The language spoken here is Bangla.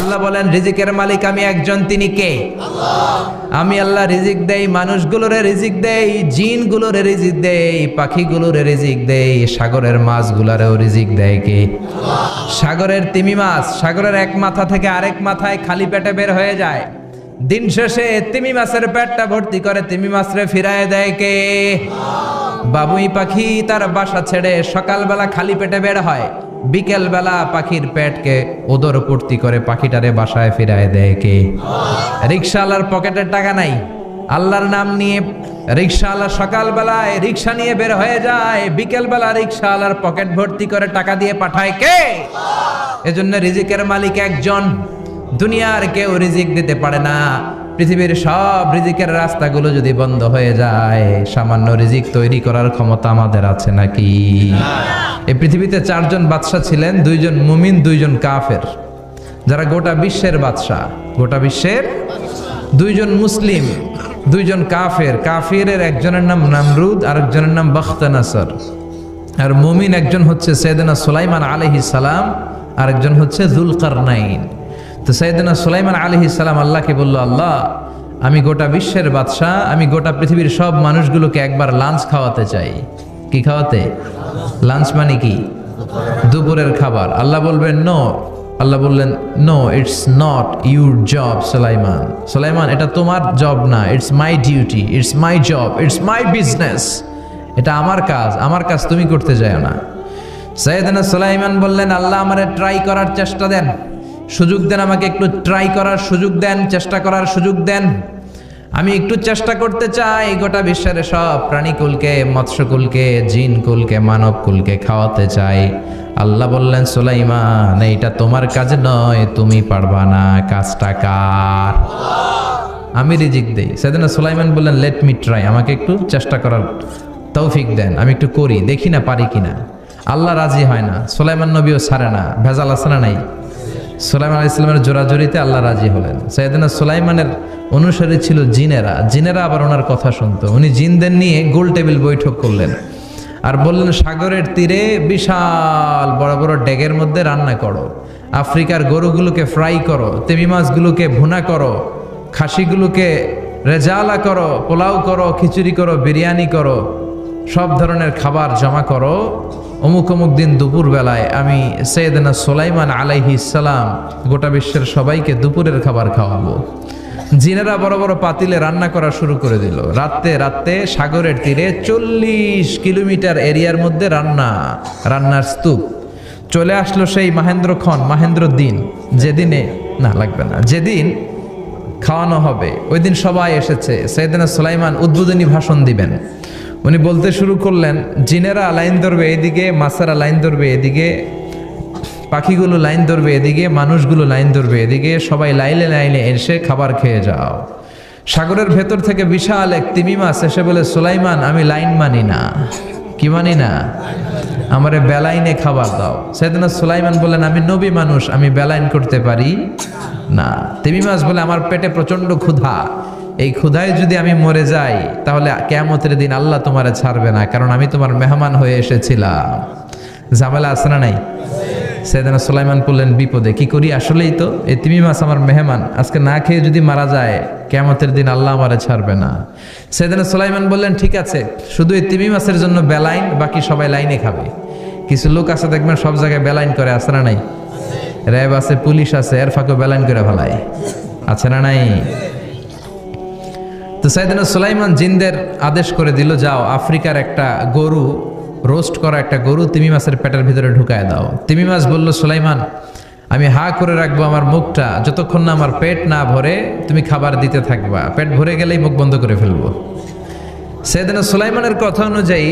আল্লাহ বলেন রিজিকের মালিক আমি একজন তিনি কে? আমি আল্লাহ রিজিক দেই মানুষগুলোরে রিজিক দেই জিনগুলোরে রিজিক দেই পাখিগুলোরে রিজিক দেই সাগরের মাছগুলারেও রিজিক দেয় কে? সাগরের তিমি মাছ সাগরের এক মাথা থেকে আরেক মাথায় খালি পেটে বের হয়ে যায়। দিন শেষে তিমি মাছের পেটটা ভর্তি করে তিমি মাছরে ফিরায় দেয় কে? বাবুই পাখি তার বাসা ছেড়ে সকালবেলা খালি পেটে বের হয়। বিকেল বেলা পাখির পেটকে ওদর পূর্তি করে পাখিটারে বাসায় ফিরায় দেয় কে? রিক্সাওয়ালার পকেটের টাকা নাই। আল্লাহর নাম নিয়ে রিক্সাওয়ালা সকালবেলায় রিক্সা নিয়ে বের হয়ে যায়। বিকেলবেলা রিক্সাওয়ালার পকেট ভর্তি করে টাকা দিয়ে পাঠায় কে? এজন্য রিজিকের মালিক একজন। দুনিয়ার কেউ রিজিক দিতে পারে না। পৃথিবীর সব রিজিকের রাস্তাগুলো যদি বন্ধ হয়ে যায়, সামান্য রিজিক তৈরি করার ক্ষমতা আমাদের আছে নাকি? এই পৃথিবীতে চারজন বাদশাহ ছিলেন, দুইজন মুমিন, দুইজন কাফের। যারা গোটা বিশ্বের বাদশাহ, গোটা বিশ্বের দুইজন মুসলিম, দুইজন কাফের। কাফিরের একজনের নাম নামরুদ আর একজনের নাম বখতানাসর আর মুমিন একজন হচ্ছে সৈয়দনা সুলাইমান আলহি সালাম আর একজন হচ্ছে জুলকার নাইন তো সৈয়দনা সুলাইমান আলহি সালাম আল্লাহকে বলল, আল্লাহ, আমি গোটা বিশ্বের বাদশাহ, আমি গোটা পৃথিবীর সব মানুষগুলোকে একবার লাঞ্চ খাওয়াতে চাই। কি খাওয়াতে? লাঞ্চ মানে কি? দুপুরের খাবার। আল্লাহ বলবেন নো আল্লাহ বললেন no it's not your job Sulaiman Sulaiman এটা তোমার জব না। It's my duty it's my job it's my business এটা আমার কাজ। আমার কাজ তুমি করতে যাও না। সৈয়দনা সালাইমান বললেন, আল্লাহ আমারে ট্রাই করার চেষ্টা দেন। সুযোগ দেন আমাকে একটু ট্রাই করার সুযোগ দেন, চেষ্টা করার সুযোগ দেন। আমি একটু চেষ্টা করতে চাই গোটা বিশ্বের সব প্রাণীকুলকে, মৎস্যকুলকে, জিনকুলকে, মানবকুলকে খাওয়াতে চাই। আল্লাহ বললেন, সুলাইমান, এইটা তোমার কাজ নয়, তুমি পারবা না, কাজটা কার? আমি রিজিক দেই। সেদিন সুলাইমান বললেন লেট মি ট্রাই আমাকে একটু চেষ্টা করার তৌফিক দেন, আমি একটু করি, দেখি না পারি কিনা। আল্লাহ রাজি হয় না। সুলাইমান নবীও ছাড়ে না, ভেজাল আছে না নাই? সুলাইমান আলাহ ইসলামের জোরাজোরিতে আল্লাহ রাজি হলেন। সৈয়দনা সোলাইমানের অনুসারী ছিল জিনেরা। জিনেরা আবার ওনার কথা শুনতো। উনি জিনদের নিয়ে গোল টেবিল বৈঠক করলেন। আর বললেন, সাগরের তীরে বিশাল বড় বড় ডেগের মধ্যে রান্না করো। আফ্রিকার গরুগুলোকে ফ্রাই করো। তেমি মাছগুলোকে ভুনা করো। খাসিগুলোকে রেজালা করো। পোলাও করো। খিচুড়ি করো। বিরিয়ানি করো। সব ধরনের খাবার জমা করো। অমুক অমুক দিন দুপুর বেলায় আমি সৈয়দনা সোলাইমান আলাইহি সালাম গোটা বিশ্বের সবাইকে দুপুরের খাবার খাওয়াবো। জিনেরা বড় বড় পাতিলে রান্না করা শুরু করে দিল। রাতে রাতে সাগরের তীরে চল্লিশ কিলোমিটার এরিয়ার মধ্যে রান্না, রান্নার স্তূপ। চলে আসলো সেই মাহেন্দ্র খন, মাহেন্দ্র দিন। যেদিনে, না, লাগবে না। যেদিন খাওয়ানো হবে, ওই দিন সবাই এসেছে। সৈয়দনা সুলাইমান উদ্বোধনী ভাষণ দিবেন। উনি বলতে শুরু করলেন, জিনেরা লাইন ধরবে এদিকে, মাছেরা লাইন ধরবে এদিকে, পাখিগুলো লাইন ধরবে এদিকে, মানুষগুলো লাইন ধরবে এদিকে, সবাই লাইনে লাইনে এসে খাবার খেয়ে যাও। সাগরের ভেতর থেকে বিশাল এক তিমি মাছ এসে বলে, সুলাইমান, আমি লাইন মানি না। কি মানি না? আমারে বেলাইনে খাবার দাও। সেদিন সুলাইমান বললেন, আমি নবী মানুষ, আমি বেলাইন করতে পারি না। তিমি মাছ বলে, আমার পেটে প্রচণ্ড ক্ষুধা। এই ক্ষুধায় যদি আমি মরে যাই, তাহলে কেমতের দিন আল্লাহ তোমারে ছাড়বে না, কারণ আমি তোমার মেহমান হয়ে এসেছিলাম। ঝামেলা আছে না নাই? সেদিন সুলাইমান বললেন, বিপদে কি করি? আসলেই তো, এই তিমি মাছ আমার মেহমান। আজকে না খেয়ে যদি মারা যায় কেমতের দিন আল্লাহ আমারে ছাড়বে না। সেদিন সুলাইমান বললেন, ঠিক আছে, শুধু এই তিমি মাছের জন্য বেলাইন, বাকি সবাই লাইনে খাবে। কিছু লোক আছে, দেখবেন সব জায়গায় বেলাইন করে, আছে না নাই? র্যাব আছে, পুলিশ আছে, এর ফাঁকে বেলাইন করে ফেলায়। আছে না নাই? তো সাইদিন সুলাইমান জিনদের আদেশ করে দিল, যাও, আফ্রিকার একটা গরু, রোস্ট করা একটা গরু তিমি মাছের পেটের ভিতরে ঢুকায় দাও। তিমি মাছ বলল, সুলাইমান, আমি হা করে রাখব আমার মুখটা, যতক্ষণ না আমার পেট না ভরে তুমি খাবার দিতে থাকবা। পেট ভরে গেলেই মুখ বন্ধ করে ফেলব। সেদিন সুলাইমানের কথা অনুযায়ী